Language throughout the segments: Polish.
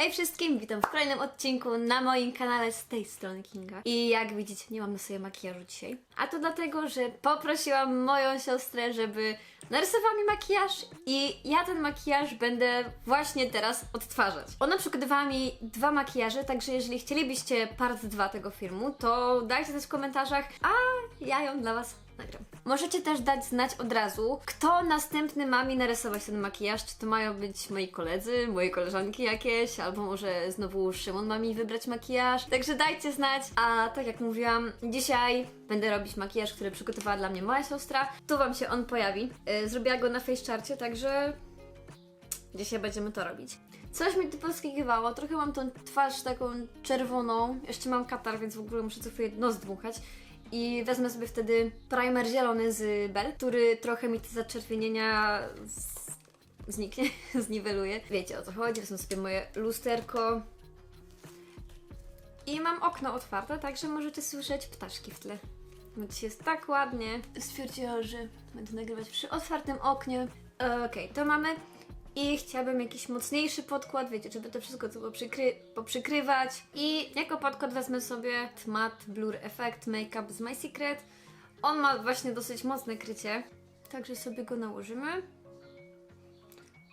Hej wszystkim, witam w kolejnym odcinku na moim kanale z tej strony Kinga. I jak widzicie, nie mam na sobie makijażu dzisiaj. A to dlatego, że poprosiłam moją siostrę, żeby narysowała mi makijaż i ja ten makijaż będę właśnie teraz odtwarzać. Ona przygotowała mi dwa makijaże, także jeżeli chcielibyście part 2 tego filmu, to dajcie też w komentarzach, a ja ją dla Was nagram. Możecie też dać znać od razu, kto następny ma mi narysować ten makijaż. Czy to mają być moi koledzy, moje koleżanki jakieś, albo może znowu Szymon ma mi wybrać makijaż. Także dajcie znać. A tak jak mówiłam, dzisiaj będę robić makijaż, który przygotowała dla mnie moja siostra. Tu Wam się on pojawi. Yy, Zrobiła go na FaceCharcie, także Dzisiaj będziemy to robić. Coś mi tu poskakiwało, trochę mam tą twarz taką czerwoną, jeszcze mam katar, więc w ogóle muszę co chwilę nos dmuchać. I wezmę sobie wtedy primer zielony z Bell, który trochę mi te zaczerwienienia z... zniknie, zniweluje. Wiecie o co chodzi, wezmę sobie moje lusterko. I mam okno otwarte, także możecie słyszeć ptaszki w tle. Bo Dzisiaj jest tak ładnie. Stwierdziłam, że będę nagrywać przy otwartym oknie. Okej, to mamy. I chciałabym jakiś mocniejszy podkład, wiecie, żeby to wszystko poprzykry poprzykrywać. I jako podkład wezmę sobie Matte Blur Effect Makeup z My Secret. On ma właśnie dosyć mocne krycie, także sobie go nałożymy.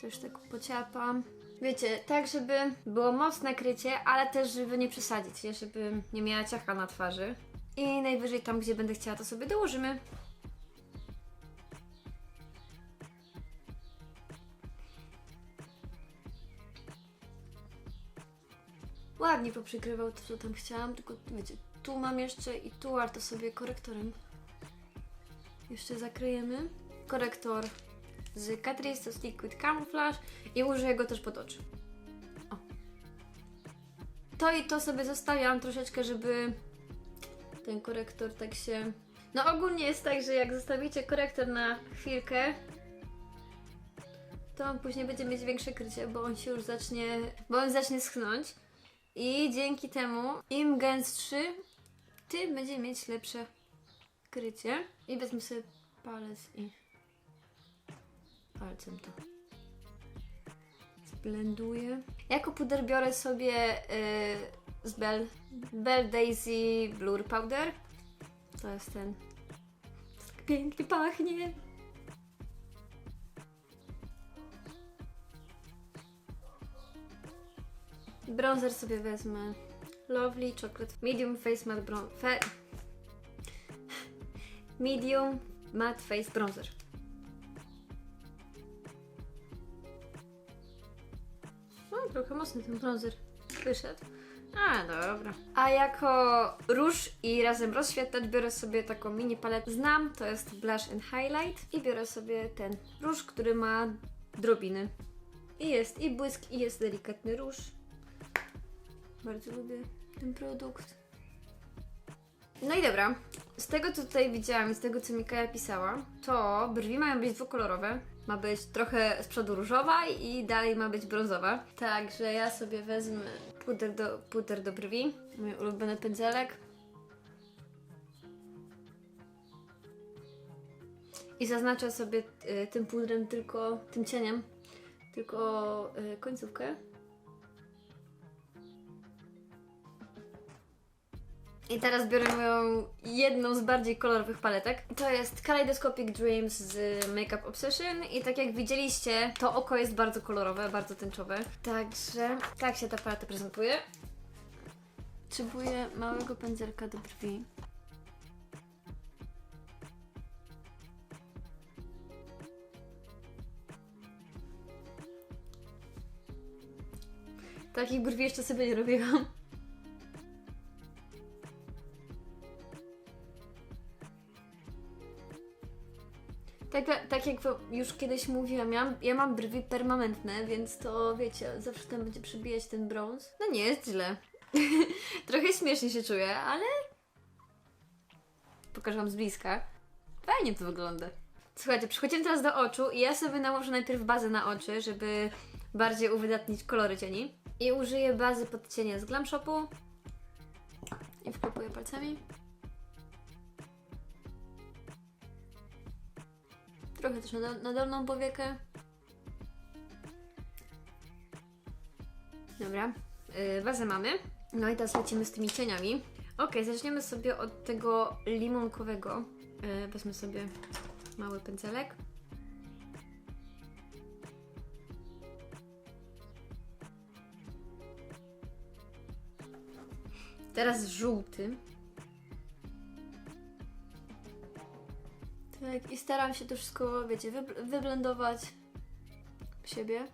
Też tak pociapam. Wiecie, tak żeby było mocne krycie, ale też żeby nie przesadzić, żeby nie miała ciacha na twarzy. I najwyżej tam, gdzie będę chciała, to sobie dołożymy. Ładnie poprzykrywał to, co tam chciałam, tylko wiecie, tu mam jeszcze i tu, ale to sobie korektorem jeszcze zakryjemy. Korektor z Catrice, to jest Liquid Camouflage i użyję go też pod oczy. O. To i to sobie zostawiam troszeczkę, żeby ten korektor tak się... No ogólnie jest tak, że jak zostawicie korektor na chwilkę, to on później będzie mieć większe krycie, bo on się już zacznie, bo on zacznie schnąć. I dzięki temu im gęstszy, tym będzie mieć lepsze krycie. I wezmę sobie palec i palcem to zblenduję. Jako puder biorę sobie yy, z Bell, Bell Daisy Blur Powder. To jest ten. Tak pięknie pachnie. Bronzer sobie wezmę. Lovely Chocolate Medium Face Matte Bron... Fe... Medium Matte Face Bronzer. No, trochę mocny ten bronzer wyszedł. A, dobra. A jako róż i razem rozświetlać biorę sobie taką mini paletę. Znam, to jest Blush and Highlight. I biorę sobie ten róż, który ma drobiny. I jest i błysk, i jest delikatny róż. Bardzo lubię ten produkt. No i dobra, z tego co tutaj widziałam z tego co Mikaja pisała, to brwi mają być dwukolorowe. Ma być trochę z przodu różowa i dalej ma być brązowa. Także ja sobie wezmę puder do, puder do brwi, mój ulubiony pędzelek. I zaznaczę sobie y, tym pudrem tylko, tym cieniem, tylko y, końcówkę. I teraz biorę moją jedną z bardziej kolorowych paletek. To jest Kaleidoscopic Dreams z Makeup Obsession i tak jak widzieliście, to oko jest bardzo kolorowe, bardzo tęczowe. Także tak się ta paleta prezentuje. Potrzebuję małego pędzelka do brwi. Takich brwi jeszcze sobie nie robiłam. Tak, jak już kiedyś mówiłam, ja, ja mam brwi permanentne, więc to wiecie, zawsze tam będzie przybijać ten brąz. No nie jest źle. Trochę śmiesznie się czuję, ale pokażę wam z bliska. Fajnie to wygląda. Słuchajcie, przechodzimy teraz do oczu i ja sobie nałożę najpierw bazę na oczy, żeby bardziej uwydatnić kolory cieni. I użyję bazy pod cienie z Glam Shopu. I wklepuję palcami. Trochę też na, na dolną powiekę. Dobra, yy, bazę mamy. No i teraz lecimy z tymi cieniami. Ok, zaczniemy sobie od tego limonkowego. Yy, sobie mały pędzelek. Teraz żółty. Tak, i staram się to wszystko, wiecie, wybl- wyblendować siebie,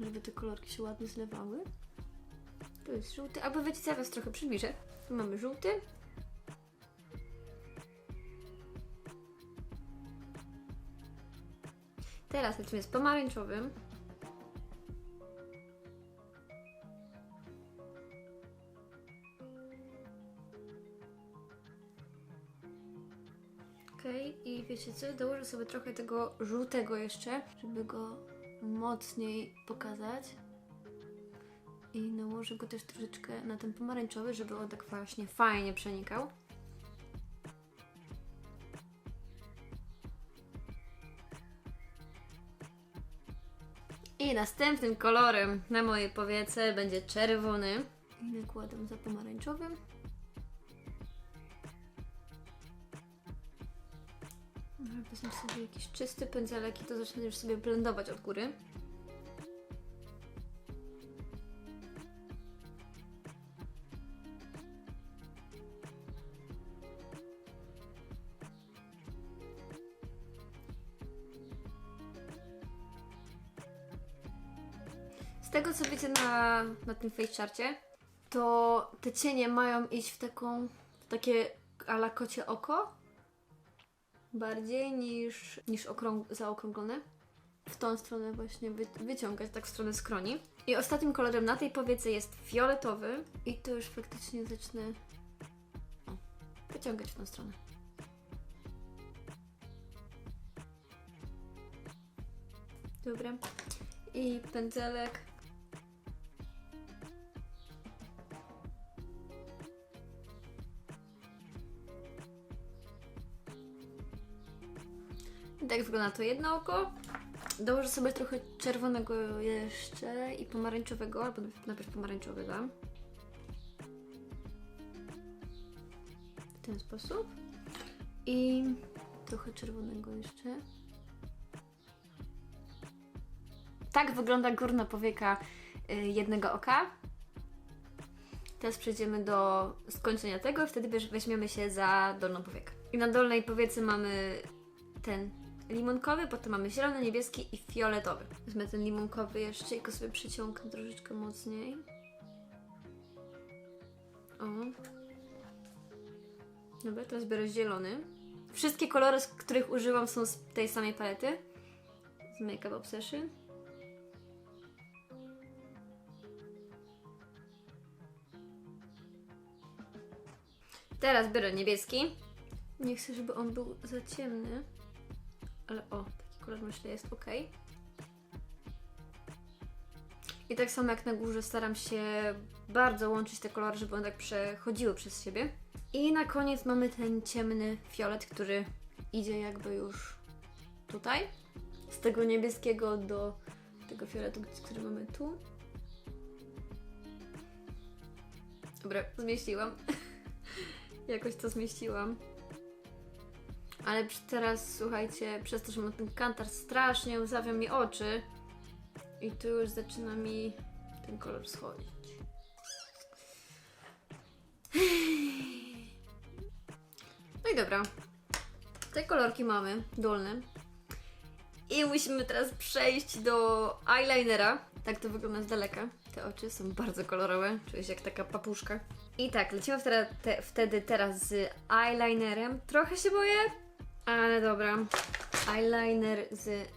żeby te kolorki się ładnie zlewały. Tu jest żółty, albo wiecie co, ja was trochę przybliżę. Tu mamy żółty. Teraz lecimy z pomarańczowym. Okej, i wiecie co? Dołożę sobie trochę tego żółtego jeszcze, żeby go mocniej pokazać. I nałożę go też troszeczkę na ten pomarańczowy, żeby on tak właśnie fajnie przenikał. I następnym kolorem na mojej powiece będzie czerwony. I nakładam za pomarańczowym. Wezmę sobie jakiś czysty pędzelek i to zacznę już sobie blendować od góry. Z tego co wiecie na, na tym face charcie, to te cienie mają iść w taką, w takie ala kocie oko, bardziej niż, niż okrąg- zaokrąglone. W tą stronę właśnie wy- wyciągać, tak w stronę skroni. I ostatnim kolorem na tej powiece jest fioletowy. I to już faktycznie zacznę wyciągać w tą stronę. Dobra. I pędzelek. Tak wygląda to jedno oko. Dołożę sobie trochę czerwonego jeszcze i pomarańczowego, albo najpierw pomarańczowego. W ten sposób. I trochę czerwonego jeszcze. Tak wygląda górna powieka y, jednego oka. Teraz przejdziemy do skończenia tego i wtedy weź- weźmiemy się za dolną powiekę. I na dolnej powiece mamy ten limonkowy, potem mamy zielony, niebieski i fioletowy. Wezmę ten limonkowy jeszcze i go sobie przyciągnę troszeczkę mocniej. O. Dobra, teraz biorę zielony. Wszystkie kolory, z których używam są z tej samej palety. Z Make Up Obsession. Teraz biorę niebieski. Nie chcę, żeby on był za ciemny. Ale o, taki kolor myślę jest ok. I tak samo jak na górze staram się bardzo łączyć te kolory, żeby one tak przechodziły przez siebie. I na koniec mamy ten ciemny fiolet, który idzie jakby już tutaj. Z tego niebieskiego do tego fioletu, który mamy tu. Dobra, zmieściłam. Jakoś to zmieściłam. Ale teraz, słuchajcie, przez to, że mam ten kantar strasznie łzawia mi oczy i tu już zaczyna mi ten kolor schodzić. No i dobra. Te kolorki mamy, dolne. I musimy teraz przejść do eyelinera. Tak to wygląda z daleka. Te oczy są bardzo kolorowe, czuję się jak taka papuszka. I tak, lecimy wtedy, te, wtedy teraz z eyelinerem. Trochę się boję, ale dobra. Eyeliner z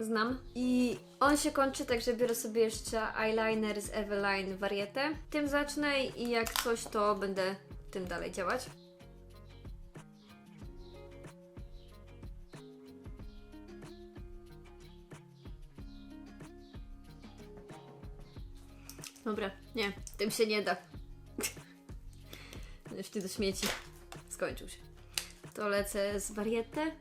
znam. I on się kończy, także biorę sobie jeszcze eyeliner z Eveline Variete. Tym zacznę i jak coś, to będę tym dalej działać. Dobra, nie, tym się nie da. Już ty do śmieci. Skończył się. To lecę z warietę.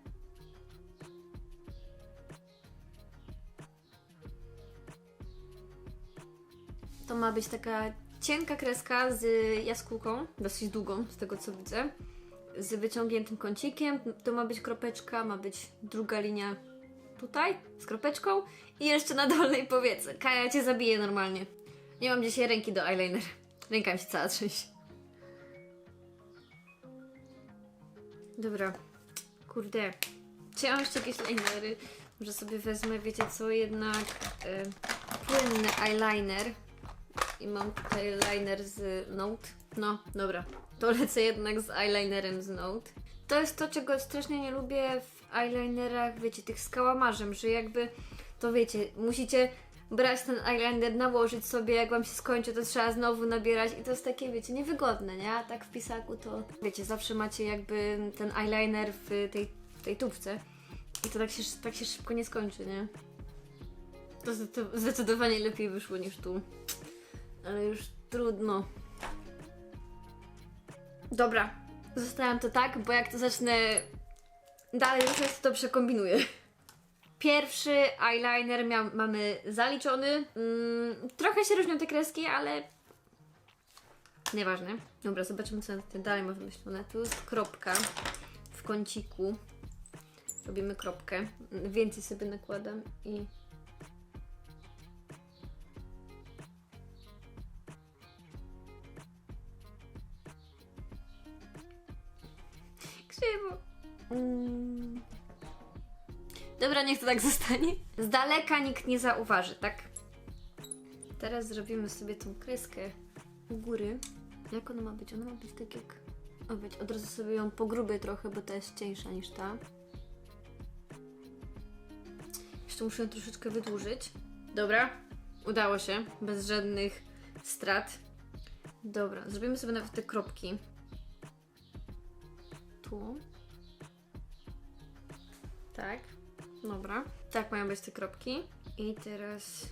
ma być taka cienka kreska z jaskółką, dosyć długą z tego co widzę, z wyciągniętym kącikiem. To ma być kropeczka, ma być druga linia tutaj z kropeczką i jeszcze na dolnej powiece. Kaja cię zabije normalnie. Nie mam dzisiaj ręki do eyeliner. Ręka mi się cała trzęsie. Dobra. Kurde. Jeszcze jakieś eyelinery? Może sobie wezmę, wiecie co, jednak e, płynny eyeliner. I mam tutaj eyeliner z Note. No, dobra. To lecę jednak z eyelinerem z Note. To jest to, czego strasznie nie lubię w eyelinerach, wiecie, tych z kałamarzem, że jakby, to wiecie, musicie brać ten eyeliner, nałożyć sobie, jak wam się skończy, to trzeba znowu nabierać i to jest takie, wiecie, niewygodne, nie? A tak w pisaku to, wiecie, zawsze macie jakby ten eyeliner w tej, tej tubce i to tak się, tak się szybko nie skończy, nie? To zdecy- zdecydowanie lepiej wyszło niż tu. Ale już trudno. Dobra, zostawiam to tak, bo jak to zacznę dalej ruszać, to przekombinuję. Pierwszy eyeliner mia- mamy zaliczony. Mm, trochę się różnią te kreski, ale nieważne. Dobra, zobaczymy co tutaj dalej ma wymyślone. Tu jest kropka w kąciku. Robimy kropkę. Więcej sobie nakładam i krzywo. Mm. Dobra, niech to tak zostanie. Z daleka nikt nie zauważy, tak? Teraz zrobimy sobie tą kreskę u góry. Jak ona ma być? Ona ma być tak jak... O, być. Od razu sobie ją pogrubię trochę, bo ta jest cieńsza niż ta. Jeszcze muszę ją troszeczkę wydłużyć. Dobra, udało się. Bez żadnych strat. Dobra, zrobimy sobie nawet te kropki. Tu. Tak. Dobra. Tak mają być te kropki. I teraz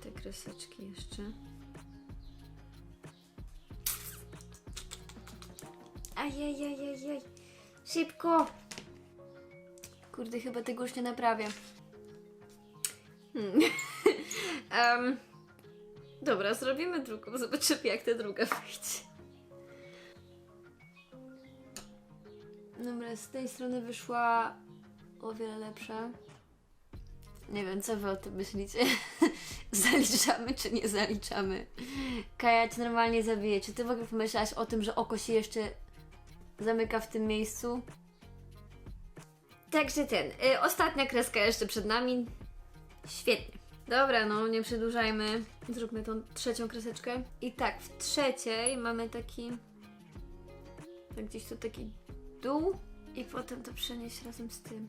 te kreseczki jeszcze. Ajajajajaj. Szybko! Kurde, chyba tego już nie naprawię. Hmm. Em, dobra, zrobimy drugą. Zobaczymy, jak ta druga wyjdzie. Dobra, z tej strony wyszła o wiele lepsza. Nie wiem, co wy o tym myślicie. zaliczamy czy nie zaliczamy? Kaja cię normalnie zabije. Czy ty w ogóle pomyślałaś o tym, że oko się jeszcze zamyka w tym miejscu? Także ten. Y, ostatnia kreska jeszcze przed nami. Świetnie. Dobra, no nie przedłużajmy. Zróbmy tą trzecią kreseczkę. I tak, w trzeciej mamy taki. Tak gdzieś tu taki dół i potem to przenieść razem z tym.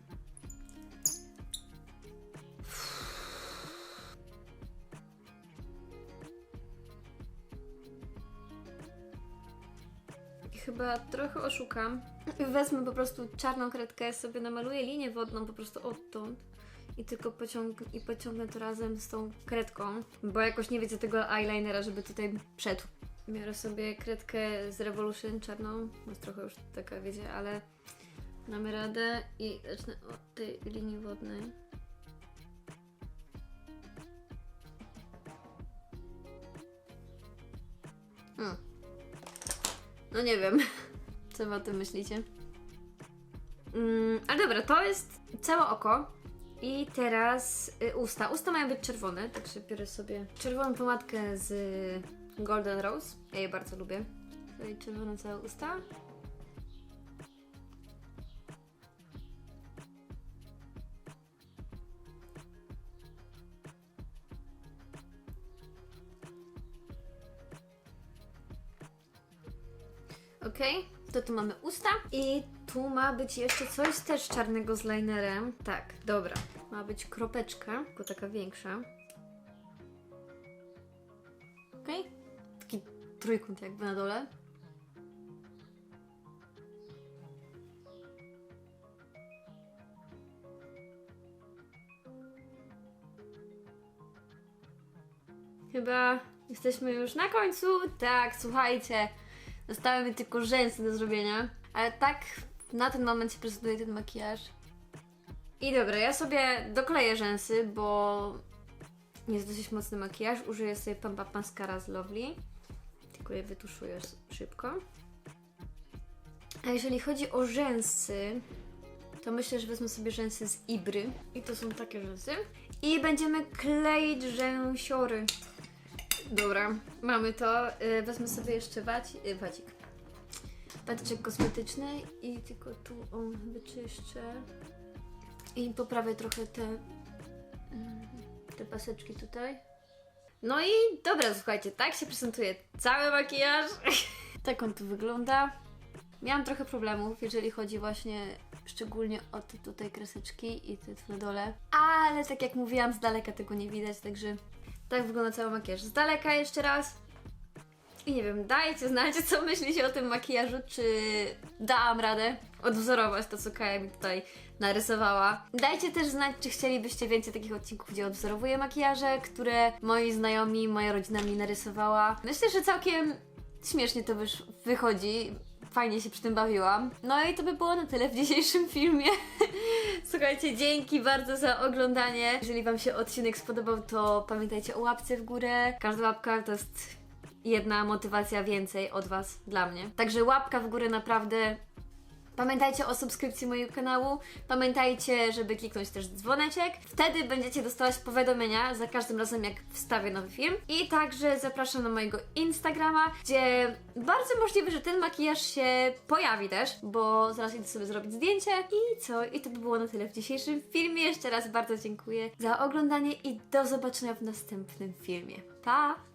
I Chyba trochę oszukam. Wezmę po prostu czarną kredkę, sobie namaluję linię wodną po prostu odtąd i tylko pociąg i pociągnę to razem z tą kredką, bo jakoś nie widzę tego eyelinera, żeby tutaj przed. Biorę sobie kredkę z Revolution czarną, jest trochę już taka, wiecie, ale damy radę i zacznę od tej linii wodnej. No nie wiem, co wy o tym myślicie. Mm, ale dobra, to jest całe oko. I teraz y, usta. Usta mają być czerwone, także biorę sobie czerwoną pomadkę z Golden Rose. Ja je bardzo lubię. Tutaj czerwone całe usta. Ok, to tu mamy usta i tu ma być jeszcze coś też czarnego z linerem. Tak, dobra. Ma być kropeczka, tylko taka większa. Ok, taki trójkąt jakby na dole. Chyba jesteśmy już na końcu. Tak, słuchajcie. Zostały mi tylko rzęsy do zrobienia. Ale tak na ten moment się prezentuje ten makijaż. I dobra, ja sobie dokleję rzęsy, bo jest dosyć mocny makijaż. Użyję sobie Pampa Mascara z Lovely. Tylko je wytuszuję szybko. A jeżeli chodzi o rzęsy, to myślę, że wezmę sobie rzęsy z Ibry. I to są takie rzęsy. I będziemy kleić rzęsiory. Dobra, mamy to. Y, Wezmę sobie jeszcze waci, y, wacik. Patyczek kosmetyczny i tylko tu on wyczyszczę. I poprawię trochę te, mm, te paseczki tutaj. No i dobra, słuchajcie, tak się prezentuje cały makijaż. tak on tu wygląda. Miałam trochę problemów, jeżeli chodzi właśnie szczególnie o te tutaj kreseczki i te na dole. Ale tak jak mówiłam, z daleka tego nie widać, także tak wygląda cały makijaż. Z daleka jeszcze raz. I nie wiem, dajcie znać, co myślicie o tym makijażu, czy dałam radę odwzorować to, co Kaja mi tutaj narysowała. Dajcie też znać, czy chcielibyście więcej takich odcinków, gdzie odwzorowuję makijaże, które moi znajomi, moja rodzina mi narysowała. Myślę, że całkiem śmiesznie to wychodzi. Fajnie się przy tym bawiłam. No i to by było na tyle w dzisiejszym filmie. Słuchajcie, dzięki bardzo za oglądanie. Jeżeli Wam się odcinek spodobał, to pamiętajcie o łapce w górę. Każda łapka to jest jedna motywacja więcej od Was dla mnie. Także łapka w górę naprawdę. Pamiętajcie o subskrypcji mojego kanału. Pamiętajcie, żeby kliknąć też dzwoneczek. Wtedy będziecie dostawać powiadomienia za każdym razem, jak wstawię nowy film. I także zapraszam na mojego Instagrama, gdzie bardzo możliwe, że ten makijaż się pojawi też, bo zaraz idę sobie zrobić zdjęcie. I co? I to by było na tyle w dzisiejszym filmie. Jeszcze raz bardzo dziękuję za oglądanie i do zobaczenia w następnym filmie. Pa!